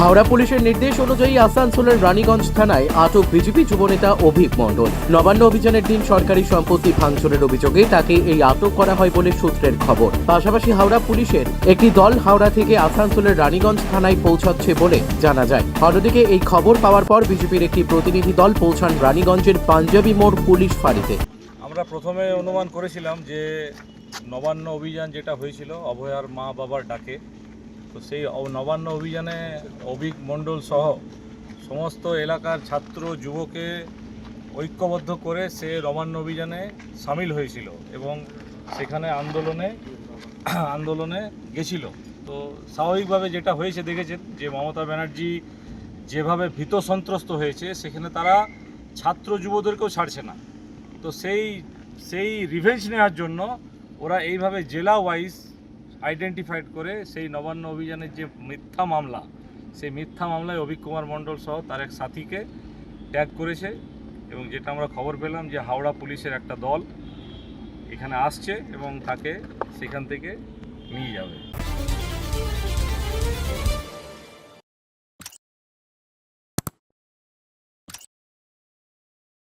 হাওড়া পুলিশের নির্দেশ অনুযায়ী আসানসোলের রানীগঞ্জ থানায় আটক বিজেপি যুবনেতা অভিক মণ্ডল। নবান্ন অভিযানের দিন সরকারি সম্পত্তি ভাঙচুরের অভিযোগে তাকে এই আটক করা হয় বলে সূত্রের খবর। পাশাপাশি হাওড়া পুলিশের একটি দল হাওড়া থেকে আসানসোলের রানীগঞ্জ থানায় পৌঁছাচ্ছে বলে জানা যায়। অন্যদিকে এই খবর পাওয়ার পর বিজেপির একটি প্রতিনিধি দল পৌঁছান রানীগঞ্জের পাঞ্জাবি মোড় পুলিশ ফাঁড়িতে। আমরা প্রথমে অনুমান করেছিলাম যে নবান্ন অভিযান যেটা হয়েছিল, অভয়ার মা বাবার ডাকে তো সেই নবান্ন অভিযানে অভিক মণ্ডল সহ সমস্ত এলাকার ছাত্র, যুবকে ঐক্যবদ্ধ করে সে নবান্ন অভিযানে সামিল হয়েছিল এবং সেখানে আন্দোলনে আন্দোলনে গেছিল। তো স্বাভাবিকভাবে যেটা হয়েছে দেখেছেন যে মমতা ব্যানার্জি যেভাবে ভীত সন্ত্রস্ত হয়েছে, সেখানে তারা ছাত্র যুবদেরকেও ছাড়ছে না। তো সেই সেই রিভেঞ্জ নেওয়ার জন্য ওরা এইভাবে জেলা ওয়াইজ আইডেন্টিফাইড করে সেই নবান্ন অভিযানের যে মিথ্যা মামলা, সেই মিথ্যা মামলায় অভিক কুমার মণ্ডল সহ তার এক সাথীকে ট্যাগ করেছে এবং যেটা আমরা খবর পেলাম যে হাওড়া পুলিশের একটা দল এখানে আসছে এবং তাকে সেখান থেকে নিয়ে যাবে।